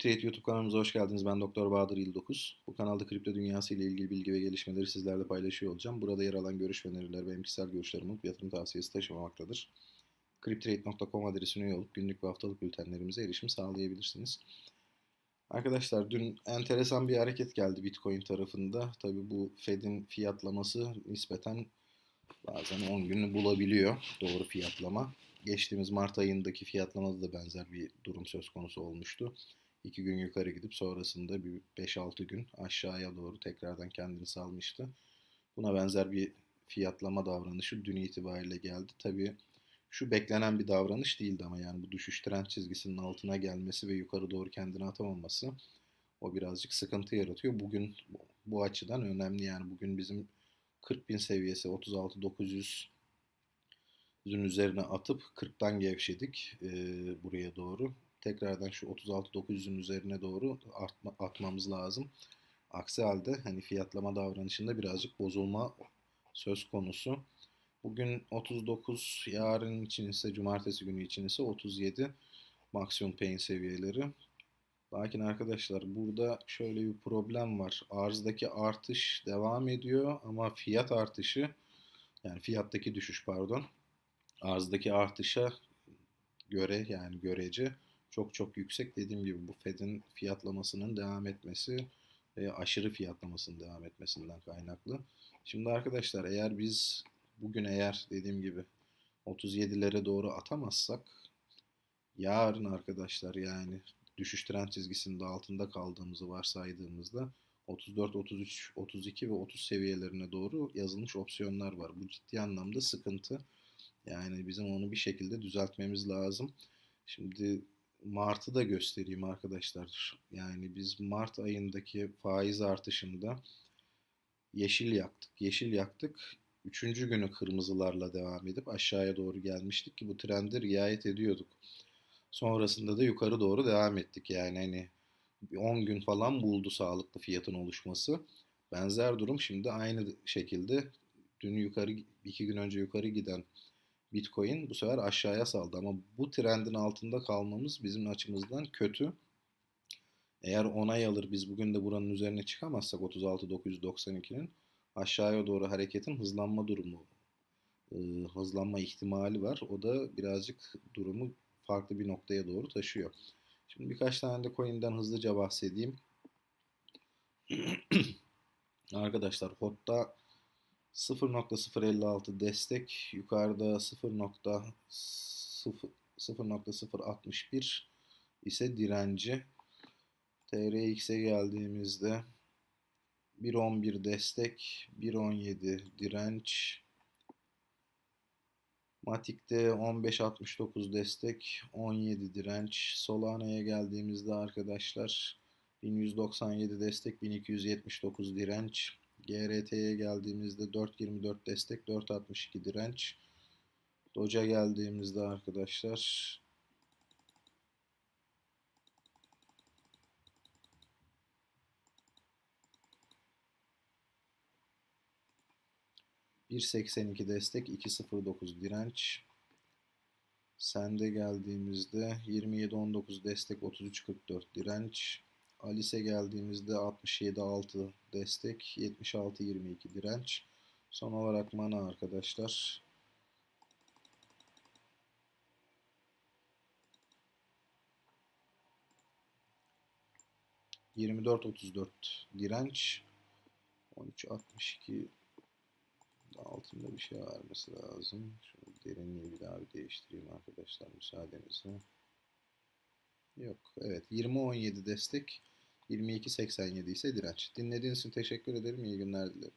Trade YouTube kanalımıza hoş geldiniz. Ben Doktor Bahadır Yıldokuz. Bu kanalda kripto dünyası ile ilgili bilgi ve gelişmeleri sizlerle paylaşıyor olacağım. Burada yer alan görüş ve öneriler benim kişisel görüşlerim olup yatırım tavsiyesi taşımamaktadır. Cryptrade.com adresine üye olup günlük ve haftalık bültenlerimize erişim sağlayabilirsiniz. Arkadaşlar dün enteresan bir hareket geldi Bitcoin tarafında. Tabi bu Fed'in fiyatlaması nispeten bazen 10 günü bulabiliyor doğru fiyatlama. Geçtiğimiz Mart ayındaki fiyatlamada da benzer bir durum söz konusu olmuştu. 2 gün yukarı gidip sonrasında bir 5-6 gün aşağıya doğru tekrardan kendini salmıştı. Buna benzer bir fiyatlama davranışı dün itibariyle geldi. Tabii şu beklenen bir davranış değildi ama yani bu düşüş trend çizgisinin altına gelmesi ve yukarı doğru kendini atamaması o birazcık sıkıntı yaratıyor. Bugün bu açıdan önemli yani bugün bizim 40 bin seviyesi 36 900 yüzün üzerine atıp 40'tan gevşedik e, buraya doğru. Tekrardan şu 36 900'ün üzerine doğru artma, atmamız lazım. Aksi halde hani fiyatlama davranışında birazcık bozulma söz konusu. Bugün 39, yarın için ise cumartesi günü için ise 37 maksimum pain seviyeleri. Lakin arkadaşlar burada şöyle bir problem var. Arzdaki artış devam ediyor ama fiyat artışı yani fiyattaki düşüş pardon arzdaki artışa göre yani görece çok çok yüksek. Dediğim gibi bu Fed'in fiyatlamasının devam etmesi ve aşırı fiyatlamasının devam etmesinden kaynaklı. Şimdi arkadaşlar eğer biz bugün eğer dediğim gibi 37'lere doğru atamazsak yarın arkadaşlar yani düşüş trend çizgisinin altında kaldığımızı varsaydığımızda 34, 33, 32 ve 30 seviyelerine doğru yazılmış opsiyonlar var. Bu ciddi anlamda sıkıntı. Yani bizim onu bir şekilde düzeltmemiz lazım. Şimdi Mart'ı da göstereyim arkadaşlar. Yani biz Mart ayındaki faiz artışında yeşil yaktık. Yeşil yaktık. Üçüncü günü kırmızılarla devam edip aşağıya doğru gelmiştik ki bu trende riayet ediyorduk. Sonrasında da yukarı doğru devam ettik. Yani hani 10 gün falan buldu sağlıklı fiyatın oluşması. Benzer durum şimdi aynı şekilde dün yukarı iki gün önce yukarı giden Bitcoin bu sefer aşağıya saldı ama bu trendin altında kalmamız bizim açımızdan kötü. Eğer onay alır biz bugün de buranın üzerine çıkamazsak 36.992'nin aşağıya doğru hareketin hızlanma durumu hızlanma ihtimali var. O da birazcık durumu farklı bir noktaya doğru taşıyor. Şimdi birkaç tane de coin'den hızlıca bahsedeyim. Arkadaşlar HOT'ta 0.056 destek, yukarıda 0.061 ise direnci. TRX'e geldiğimizde 1.11 destek, 1.17 direnç. Matik'te 15.69 destek, 17 direnç. Solana'ya geldiğimizde arkadaşlar 1197 destek, 1279 direnç. GRT'ye geldiğimizde 4.24 destek, 4.62 direnç. Doge'a geldiğimizde arkadaşlar ...1.82 destek, 2.09 direnç. Sende geldiğimizde 27.19 destek, 33.44 direnç. Alice geldiğimizde 67.6 destek, 76.22 direnç. Son olarak mana arkadaşlar. ...24.34 direnç... ...13.62... ...altında bir şey vermesi lazım. Şunu derinliği bir daha bir değiştireyim arkadaşlar müsaadenizle. Yok. Evet. 20-17 destek. 22.87 ise direnç. Dinlediğiniz için teşekkür ederim. İyi günler dilerim.